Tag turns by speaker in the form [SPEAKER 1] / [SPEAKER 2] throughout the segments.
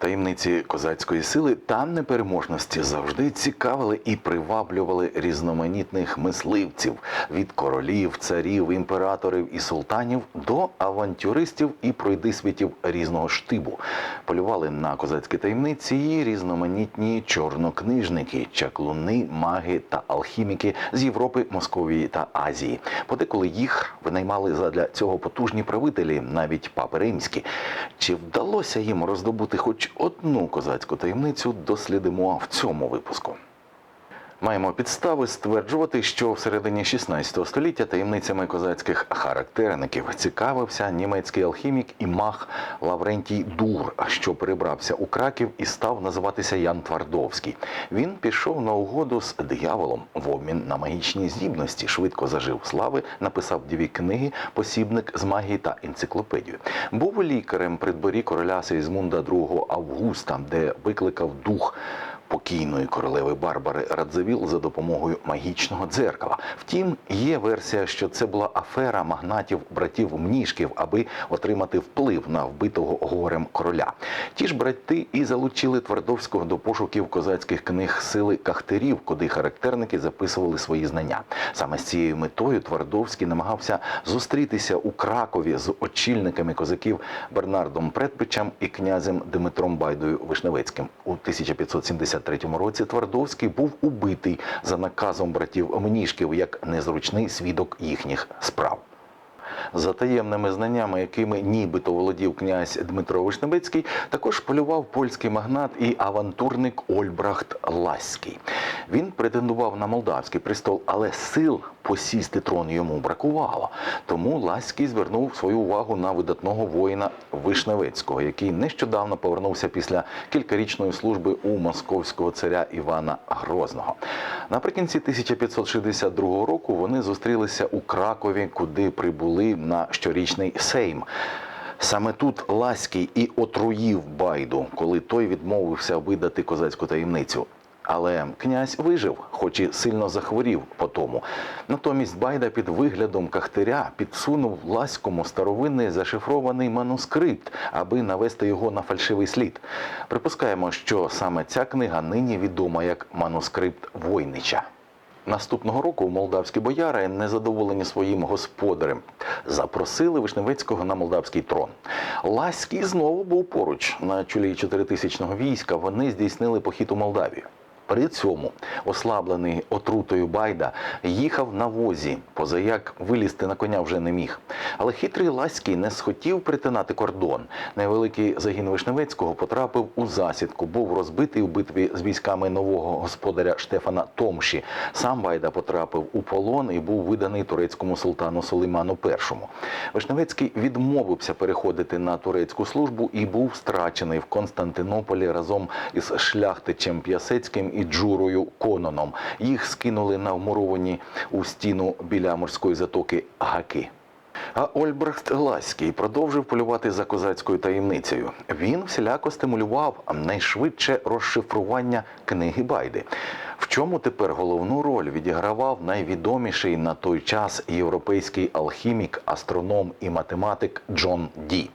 [SPEAKER 1] Таємниці козацької сили та непереможності завжди цікавили і приваблювали різноманітних мисливців від королів, царів, імператорів і султанів до авантюристів і пройдисвітів різного штибу. Полювали на козацькі таємниці і різноманітні чорнокнижники, чаклуни, маги та алхіміки з Європи, Московії та Азії. Подеколи їх винаймали задля цього потужні правителі, навіть папи римські. Чи вдалося їм роздобути хоч одну козацьку таємницю, дослідимо в цьому випуску. Маємо підстави стверджувати, що в середині 16 століття таємницями козацьких характерників цікавився німецький алхімік і маг Лаврентій Дур, що перебрався у Краків і став називатися Ян Твардовський. Він пішов на угоду з дияволом в обмін на магічні здібності, швидко зажив слави, написав дві книги, посібник з магії та енциклопедію. Був лікарем при дворі короля Сейзмунда II Августа, де викликав дух покійної королеви Барбари Радзивіл за допомогою магічного дзеркала. Втім, є версія, що це була афера магнатів братів Мніжків, аби отримати вплив на вбитого горем короля. Ті ж брати і залучили Твардовського до пошуків козацьких книг сили кахтерів, куди характерники записували свої знання. Саме з цією метою Твардовський намагався зустрітися у Кракові з очільниками козаків Бернардом Предпичем і князем Дмитром Байдою Вишневецьким у 1573 році. Твардовський був убитий за наказом братів Мнішків як незручний свідок їхніх справ. За таємними знаннями, якими нібито володів князь Дмитро Вишневецький, також полював польський магнат і авантурник Ольбрахт Ласький. Він претендував на молдавський престол, але сил посісти трон йому бракувало. Тому Ласький звернув свою увагу на видатного воїна Вишневецького, який нещодавно повернувся після кількарічної служби у московського царя Івана Грозного. Наприкінці 1562 року вони зустрілися у Кракові, куди прибули на щорічний сейм. Саме тут Ласький і отруїв Байду, коли той відмовився видати козацьку таємницю. Але князь вижив, хоч і сильно захворів по тому. Натомість Байда під виглядом кахтиря підсунув Лаському старовинний зашифрований манускрипт, аби навести його на фальшивий слід. Припускаємо, що саме ця книга нині відома як манускрипт Войнича. Наступного року молдавські бояри, незадоволені своїм господарем, запросили Вишневецького на молдавський трон. Ласький знову був поруч на чолі чотиритисячного війська. Вони здійснили похід у Молдавію. При цьому ослаблений отрутою Байда їхав на возі, позаяк вилізти на коня вже не міг. Але хитрий Ласький не схотів притинати кордон. Невеликий загін Вишневецького потрапив у засідку, був розбитий у битві з військами нового господаря Штефана Томші. Сам Байда потрапив у полон і був виданий турецькому султану Сулейману І. Вишневецький відмовився переходити на турецьку службу і був страчений в Константинополі разом із шляхтичем П'ясецьким і Джурою Кононом. Їх скинули на вмуровані у стіну біля морської затоки гаки. А Ольбрехт Ласький продовжив полювати за козацькою таємницею. Він всіляко стимулював найшвидше розшифрування книги Байди. В чому тепер головну роль відігравав найвідоміший на той час європейський алхімік, астроном і математик Джон Ді.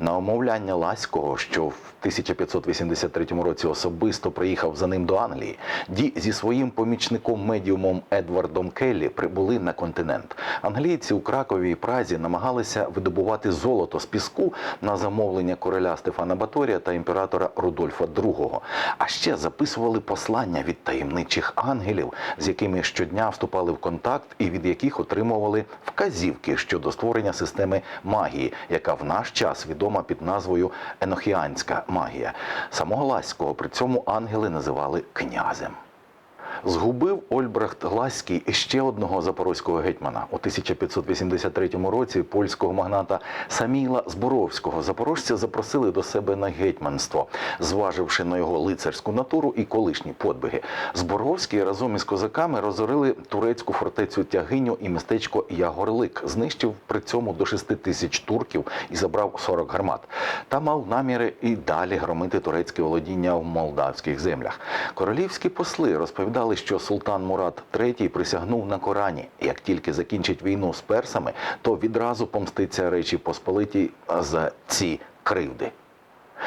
[SPEAKER 1] На умовляння Ласького, що в 1583 році особисто приїхав за ним до Англії, Ді зі своїм помічником медіумом Едвардом Келлі прибули на континент. Англійці у Кракові і Празі намагалися видобувати золото з піску на замовлення короля Стефана Баторія та імператора Рудольфа II. А ще записували послання від таємничих ангелів, з якими щодня вступали в контакт і від яких отримували вказівки щодо створення системи магії, яка в наш час відома під назвою Енохіанська магія. Самого Ласького при цьому ангели називали князем. Згубив Ольбрахт Гласький ще одного запорозького гетьмана у 1583 році польського магната Саміла Зборовського. Запорожця запросили до себе на гетьманство, зваживши на його лицарську натуру і колишні подвиги. Зборовський разом із козаками розорили турецьку фортецю Тягиню і містечко Ягорлик, знищив при цьому до 6 тисяч турків і забрав 40 гармат. Та мав наміри і далі громити турецьке володіння в молдавських землях. Королівські посли розповідали, що султан Мурат III присягнув на Корані. Як тільки закінчить війну з персами, то відразу помститься Речі Посполитій за ці кривди.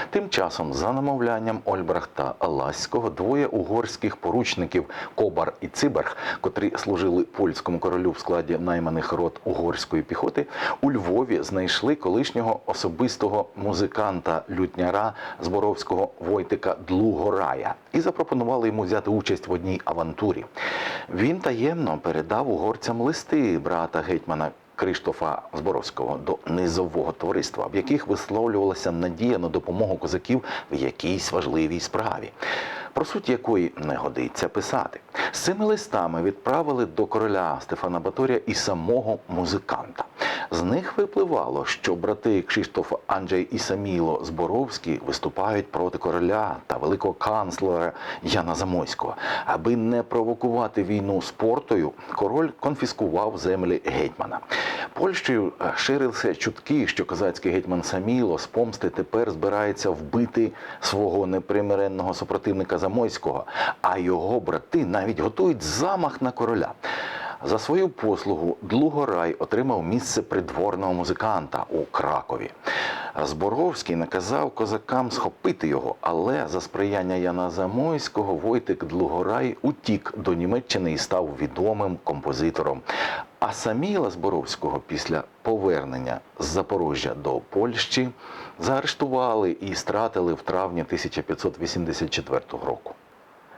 [SPEAKER 1] Тим часом, за намовлянням Ольбрахта Ласького, двоє угорських поручників Кобар і Циберг, котрі служили польському королю в складі найманих рот угорської піхоти, у Львові знайшли колишнього особистого музиканта лютняра Зборовського Войтика Длугорая і запропонували йому взяти участь в одній авантурі. Він таємно передав угорцям листи брата гетьмана Криштофа Зборовського до низового товариства, в яких висловлювалася надія на допомогу козаків в якійсь важливій справі, про суть якої не годиться писати. З цими листами відправили до короля Стефана Баторія і самого музиканта. З них випливало, що брати Кшиштоф Анджей і Саміло Зборовські виступають проти короля та великого канцлера Яна Замойського. Аби не провокувати війну з портою, король конфіскував землі гетьмана. Польщею е, ширилися чутки, що козацький гетьман Саміло з помсти тепер збирається вбити свого непримиренного супротивника Замойського, а його брати навіть готують замах на короля. За свою послугу Длугорай отримав місце придворного музиканта у Кракові. Зборовський наказав козакам схопити його, але за сприяння Яна Замойського Войтик Длугорай утік до Німеччини і став відомим композитором. А Саміла Зборовського після повернення з Запорожжя до Польщі заарештували і стратили в травні 1584 року.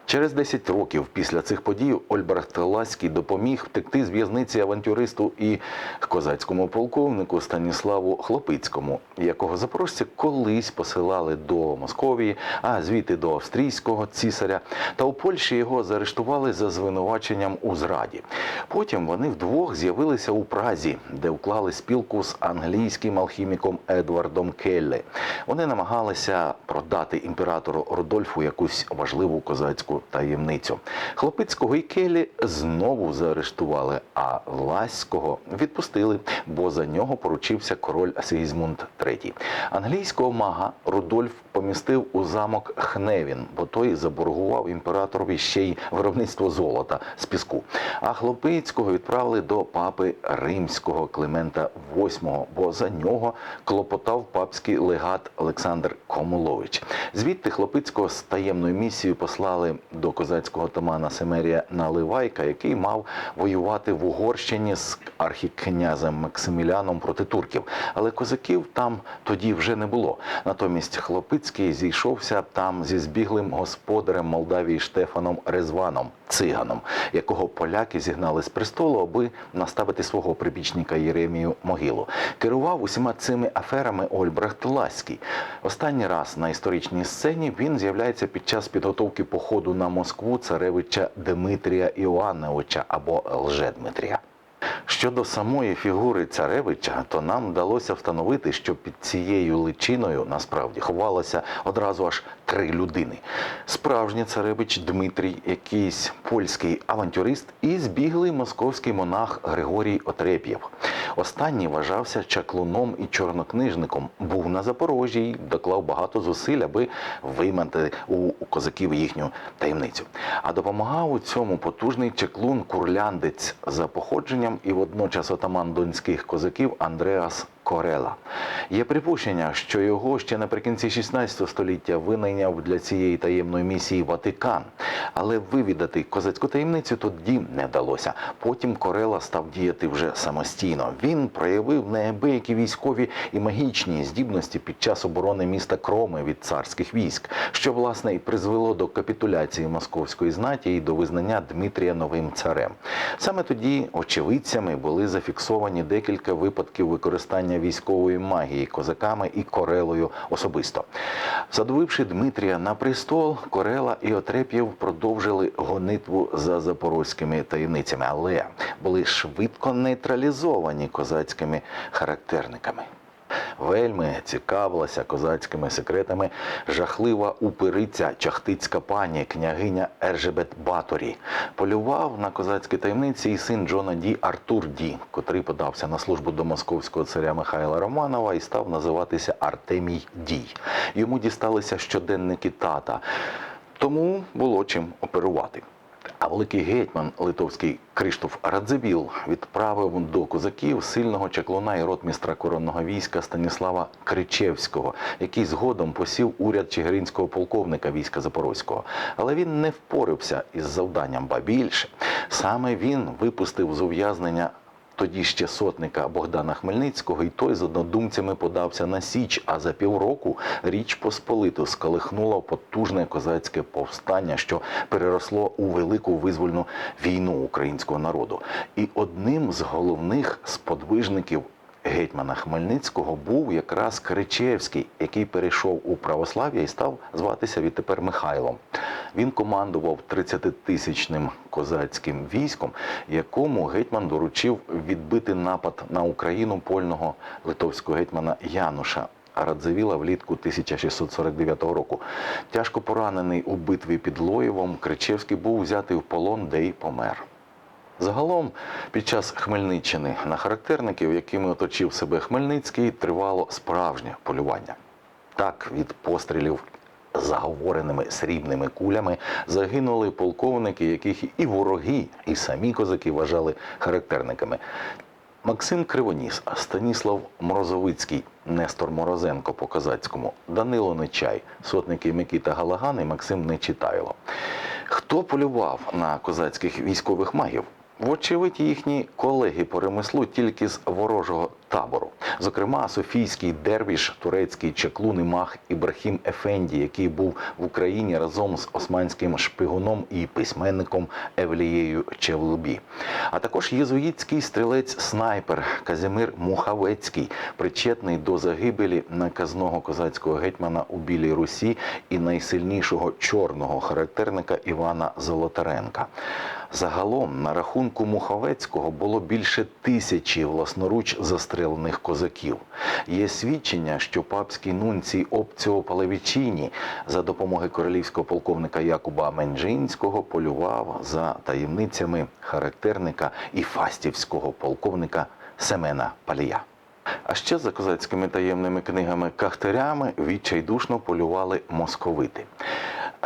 [SPEAKER 1] Через 10 років після цих подій Ольберт Ласький допоміг втекти з в'язниці авантюристу і козацькому полковнику Станіславу Хлопицькому, якого запорожці колись посилали до Московії, а звідти до австрійського цісаря. Та у Польщі його заарештували за звинуваченням у зраді. Потім вони вдвох з'явилися у Празі, де уклали спілку з англійським алхіміком Едвардом Келлі. Вони намагалися продати імператору Рудольфу якусь важливу козацьку таємницю. Хлопицького і Келлі знову заарештували, а Ласького відпустили, бо за нього поручився король Сигізмунд III. Англійського мага Рудольф помістив у замок Хневін, бо той заборгував імператорові ще й виробництво золота з піску. А Хлопицького відправили до папи римського Климента VIII, бо за нього клопотав папський легат Олександр Комулович. Звідти Хлопицького з таємною місією послали до козацького тамана Семерія Наливайка, який мав воювати в Угорщині з архікнязем Максиміляном проти турків. Але козаків там тоді вже не було. Натомість Хлопицький зійшовся там зі збіглим господарем Молдавії Штефаном Резваном, циганом, якого поляки зігнали з престолу, аби наставити свого прибічника Єремію могилу. Керував усіма цими аферами Ольбрехт Ласький. Останній раз на історичній сцені він з'являється під час підготовки походу на Москву царевича Дмитрія Іоанновича або Лжедмитрія. Щодо самої фігури царевича, то нам вдалося встановити, що під цією личиною насправді ховалося одразу аж три людини: справжній царевич Дмитрій, якийсь польський авантюрист, і збіглий московський монах Григорій Отреп'єв. Останній вважався чаклуном і чорнокнижником, був на Запорожжі доклав багато зусиль, аби вимати у козаків їхню таємницю. А допомагав у цьому потужний чаклун курляндець за походженням і водночас отаман донських козаків Андреас Корела. Є припущення, що його ще наприкінці 16 століття винайняв для цієї таємної місії Ватикан, але вивідати козацьку таємницю тоді не вдалося. Потім Корела став діяти вже самостійно. Він проявив неабиякі військові і магічні здібності під час оборони міста Кроми від царських військ, що власне і призвело до капітуляції московської знаті і до визнання Дмитрія новим царем. Саме тоді очевидцями були зафіксовані декілька випадків використання військової магії козаками і Корелою особисто. Задовивши Дмитрія на престол, Корела і Отреп'єв продовжили гонитву за запорозькими таємницями, але були швидко нейтралізовані козацькими характерниками. Вельми цікавилася козацькими секретами жахлива упириця чахтицька пані, княгиня Ержебет Баторі. Полював на козацькі таємниці і син Джона Ді Артур Ді, котрий подався на службу до московського царя Михайла Романова і став називатися Артемій Дій. Йому дісталися щоденники тата, тому було чим оперувати. А великий гетьман литовський Криштоф Радзивіл відправив до козаків сильного чаклуна і ротмістра коронного війська Станіслава Кричевського, який згодом посів уряд чигиринського полковника війська Запорозького. Але він не впорився із завданням, ба більше. Саме він випустив з ув'язнення тоді ще сотника Богдана Хмельницького, і той з однодумцями подався на Січ. А за півроку Річ Посполиту сколихнула потужне козацьке повстання, що переросло у велику визвольну війну українського народу. І одним з головних сподвижників гетьмана Хмельницького був якраз Кричевський, який перейшов у православ'я і став зватися відтепер Михайлом. Він командував 30-тисячним козацьким військом, якому гетьман доручив відбити напад на Україну польного литовського гетьмана Януша. Радзивіла влітку 1649 року. Тяжко поранений у битві під Лоєвом, Кричевський був взятий в полон, де й помер. Загалом, під час Хмельниччини на характерників, якими оточив себе Хмельницький, тривало справжнє полювання. Так, від пострілів заговореними срібними кулями загинули полковники, яких і вороги, і самі козаки вважали характерниками. Максим Кривоніс, Станіслав Морозовицький, Нестор Морозенко по козацькому, Данило Нечай, сотники Микита Галаган і Максим Нечитайло. Хто полював на козацьких військових магів? Вочевидь, їхні колеги по ремеслу тільки з ворожого табору. Зокрема, Софійський дервіш, турецький чаклун і маг Ібрахім Ефенді, який був в Україні разом з османським шпигуном і письменником Евлією Чевлубі. А також єзуїтський стрілець-снайпер Казимир Мухавецький, причетний до загибелі наказного козацького гетьмана у Білій Русі і найсильнішого чорного характерника Івана Золотаренка. Загалом на рахунку Муховецького було більше тисячі власноруч застрелених козаків. Є свідчення, що папський нунцій Опціо Палевічіні за допомоги королівського полковника Якуба Менджинського полював за таємницями характерника і фастівського полковника Семена Палія. А ще за козацькими таємними книгами кахтарями відчайдушно полювали московити.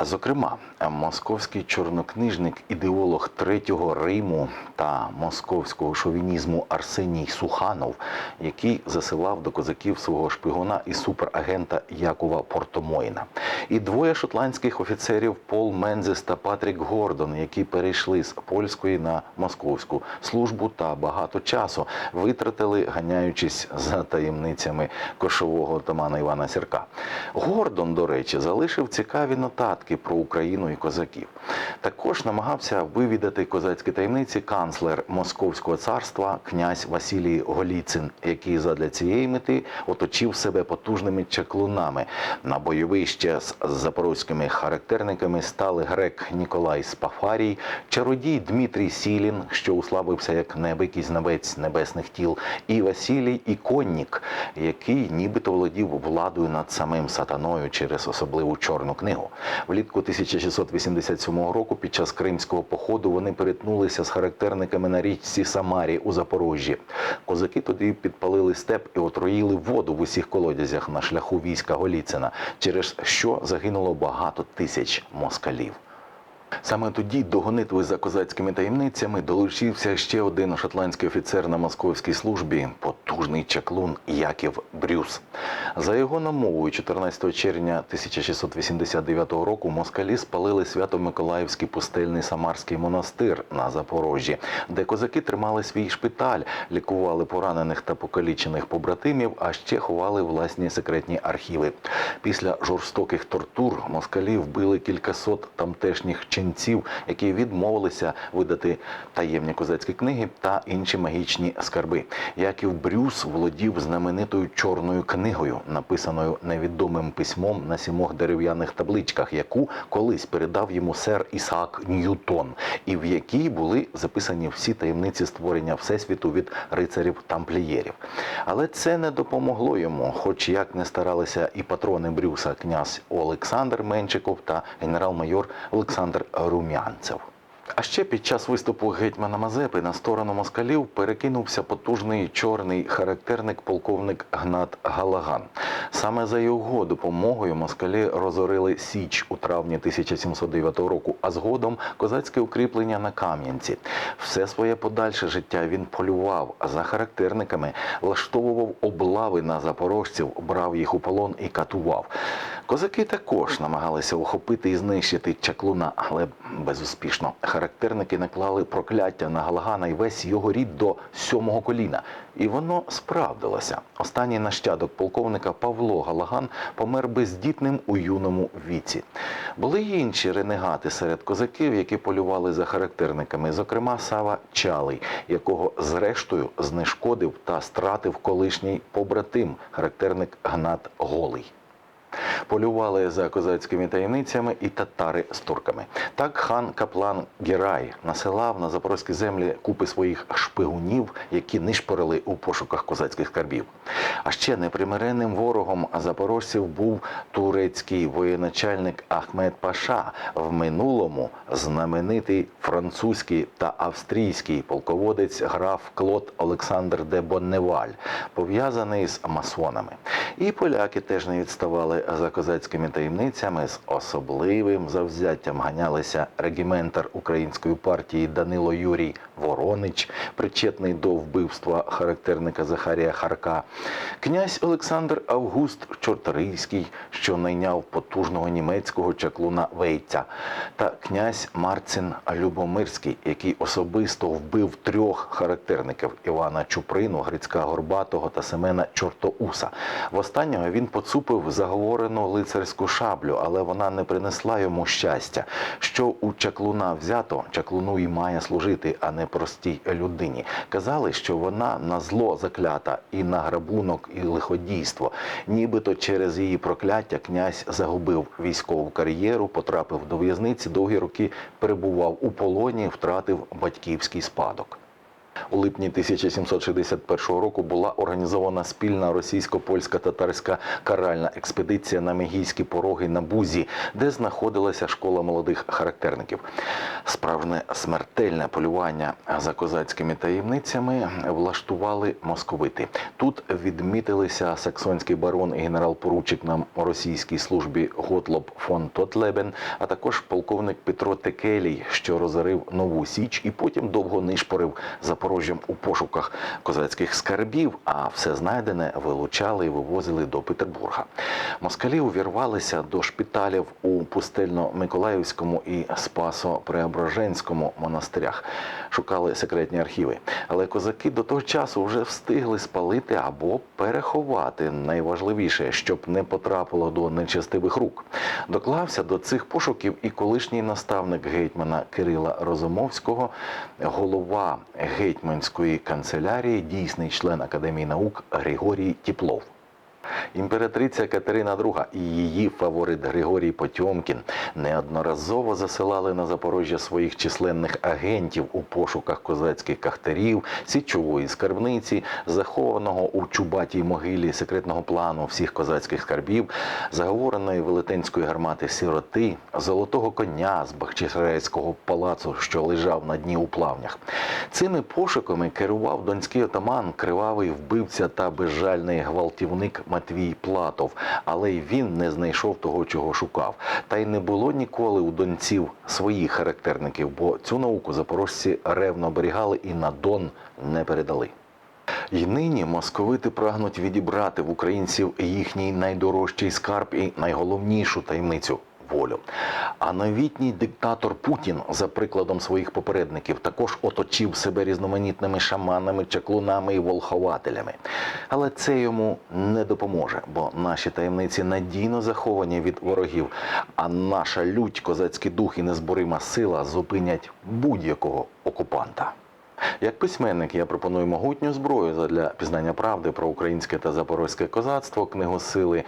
[SPEAKER 1] Зокрема, московський чорнокнижник, ідеолог Третього Риму та московського шовінізму Арсеній Суханов, який засилав до козаків свого шпигуна і суперагента Якова Портомоїна, і двоє шотландських офіцерів Пол Мензес та Патрік Гордон, які перейшли з польської на московську службу та багато часу витратили, ганяючись за таємницями кошового отамана Івана Сірка. Гордон, до речі, залишив цікаві нотатки про Україну і козаків. Також намагався вивідати козацькі таємниці канцлер Московського царства князь Василій Голіцин, який задля цієї мети оточив себе потужними чаклунами. На бойовище з запорозькими характерниками стали грек Ніколай Спафарій, чародій Дмитрій Сілін, що уславився як небикий знавець небесних тіл, і Василій Іконнік, який нібито володів владою над самим сатаною через особливу чорну книгу. Влітку 1687 року під час кримського походу вони перетнулися з характерниками на річці Самарі у Запорожжі. Козаки тоді підпалили степ і отруїли воду в усіх колодязях на шляху війська Голіцина, через що загинуло багато тисяч москалів. Саме тоді до гонитви за козацькими таємницями долучився ще один шотландський офіцер на московській службі, потужний чаклун Яків Брюс. За його намовою, 14 червня 1689 року москалі спалили Свято-Миколаївський пустельний Самарський монастир на Запорожжі, де козаки тримали свій шпиталь, лікували поранених та покалічених побратимів, а ще ховали власні секретні архіви. Після жорстоких тортур москалі вбили кількасот тамтешніх чинів ченців, які відмовилися видати таємні козацькі книги та інші магічні скарби. Яків Брюс володів знаменитою чорною книгою, написаною невідомим письмом на сімох дерев'яних табличках, яку колись передав йому сер Ісаак Ньютон, і в якій були записані всі таємниці створення всесвіту від рицарів тамплієрів. Але це не допомогло йому, хоч як не старалися і патрони Брюса князь Олександр Менчиков та генерал-майор Олександр Румянцев. А ще під час виступу гетьмана Мазепи на сторону москалів перекинувся потужний чорний характерник полковник Гнат Галаган. Саме за його допомогою москалі розорили Січ у травні 1709 року, а згодом козацьке укріплення на Кам'янці. Все своє подальше життя він полював за характерниками, влаштовував облави на запорожців, брав їх у полон і катував. Козаки також намагалися охопити і знищити чаклуна, але безуспішно. Характерники наклали прокляття на Галагана і весь його рід до сьомого коліна. І воно справдилося. Останній нащадок полковника Павло Галаган помер бездітним у юному віці. Були й інші ренегати серед козаків, які полювали за характерниками, зокрема Сава Чалий, якого зрештою знешкодив та стратив колишній побратим, характерник Гнат Голий. Полювали за козацькими таємницями і татари з турками. Так хан Каплан Герай насилав на запорозькі землі купи своїх шпигунів, які нишпорили у пошуках козацьких скарбів. А ще непримиренним ворогом запорожців був турецький воєначальник Ахмед Паша, в минулому знаменитий французький та австрійський полководець граф Клод Олександр де Бонневаль, пов'язаний з масонами. І поляки теж не відставали за козацькими таємницями з особливим завзяттям ганялися регіментар української партії Данило Юрій Воронич, причетний до вбивства характерника Захарія Харка, князь Олександр Август Чорторийський, що найняв потужного німецького чаклуна Вейця, та князь Марцин Любомирський, який особисто вбив трьох характерників Івана Чуприну, Грицька Горбатого та Семена Чортоуса. В останнього він поцупив заговорену лицарську шаблю, але вона не принесла йому щастя. Що у чаклуна взято, чаклуну і має служити, а не простій людині. Казали, що вона на зло заклята і на грабунок, і лиходійство. Нібито через її прокляття князь загубив військову кар'єру, потрапив до в'язниці, довгі роки перебував у полоні, втратив батьківський спадок. У липні 1761 року була організована спільна російсько-польська татарська каральна експедиція на Мегійські пороги на Бузі, де знаходилася школа молодих характерників. Справжнє смертельне полювання за козацькими таємницями влаштували московити. Тут відмітилися саксонський барон і генерал-поручик на російській службі Готлоб фон Тотлебен, а також полковник Петро Текелій, що розорив нову січ і потім довго нишпорив Запорожжям у пошуках козацьких скарбів, а все знайдене вилучали і вивозили до Петербурга. Москалі увірвалися до шпиталів у Пустельно-Миколаївському і Спасо-Преображенському монастирях, шукали секретні архіви. Але козаки до того часу вже встигли спалити або переховати найважливіше, щоб не потрапило до нечестивих рук. Доклався до цих пошуків і колишній наставник гетьмана Кирила Розумовського, голова гетьманської канцелярії, дійсний член Академії наук Григорій Тіплов. Імператриця Катерина II і її фаворит Григорій Потьомкін неодноразово засилали на Запорожжя своїх численних агентів у пошуках козацьких кахтарів, січової скарбниці, захованого у Чубатій могилі секретного плану всіх козацьких скарбів, заговореної велетенської гармати сіроти, золотого коня з Бахчисарайського палацу, що лежав на дні у плавнях. Цими пошуками керував донський отаман, кривавий вбивця та безжальний гвалтівник Матвій Платов, але й він не знайшов того, чого шукав. Та й не було ніколи у донців своїх характерників, бо цю науку запорожці ревно оберігали і на Дон не передали. І нині московити прагнуть відібрати в українців їхній найдорожчий скарб і найголовнішу таємницю волю. А новітній диктатор Путін, за прикладом своїх попередників, також оточив себе різноманітними шаманами, чаклунами і волхователями. Але це йому не допоможе, бо наші таємниці надійно заховані від ворогів, а наша лють, козацький дух і незборима сила зупинять будь-якого окупанта. Як письменник я пропоную могутню зброю для пізнання правди про українське та запорозьке козацтво, книгу сили,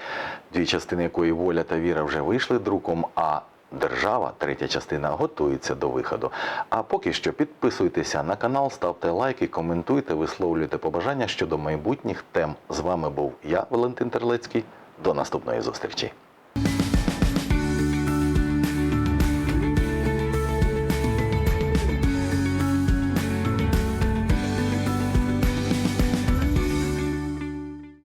[SPEAKER 1] дві частини якої воля та віра вже вийшли друком. А держава, третя частина, готується до виходу. А поки що підписуйтеся на канал, ставте лайки, коментуйте, висловлюйте побажання щодо майбутніх тем. З вами був я, Валентин Терлецький. До наступної зустрічі.